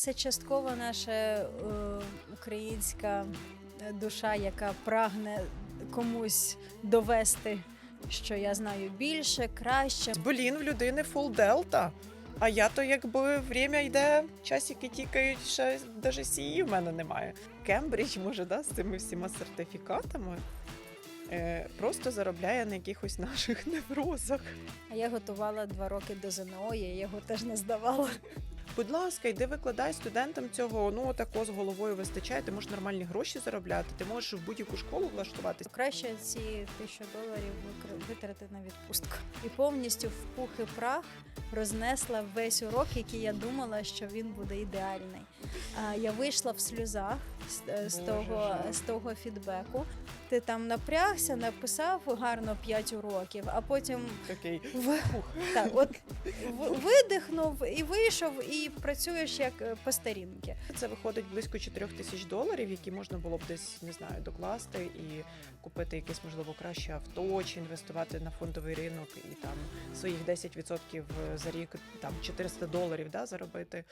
це частково наша е, українська душа, яка прагне комусь довести, що я знаю більше, краще. Блін, в людини фул делта. А я то якби время йде, часики тікають, ще навіть сії в мене немає. Кембридж може да, з цими всіма сертифікатами е, просто заробляє на якихось наших неврозах. А я готувала два роки до ЗНО, я його теж не здавала. Будь ласка, йди викладай студентам цього. Ну тако з головою вистачає. Ти можеш нормальні гроші заробляти. Ти можеш в будь-яку школу влаштуватись. Краще ці тисячу доларів витратити на відпустку. І повністю в пух і прах рознесла весь урок, який я думала, що він буде ідеальний. Я вийшла в сльозах з, е, з того, з того фідбеку. Ти там напрягся, написав гарно 5 уроків, а потім Такий в... так, от в- видихнув і вийшов, і працюєш як постарінки. по старінки. Це виходить близько 4 тисяч доларів, які можна було б десь не знаю докласти і купити якесь можливо краще авто, чи інвестувати на фондовий ринок і там своїх 10% за рік, там 400 доларів да, заробити.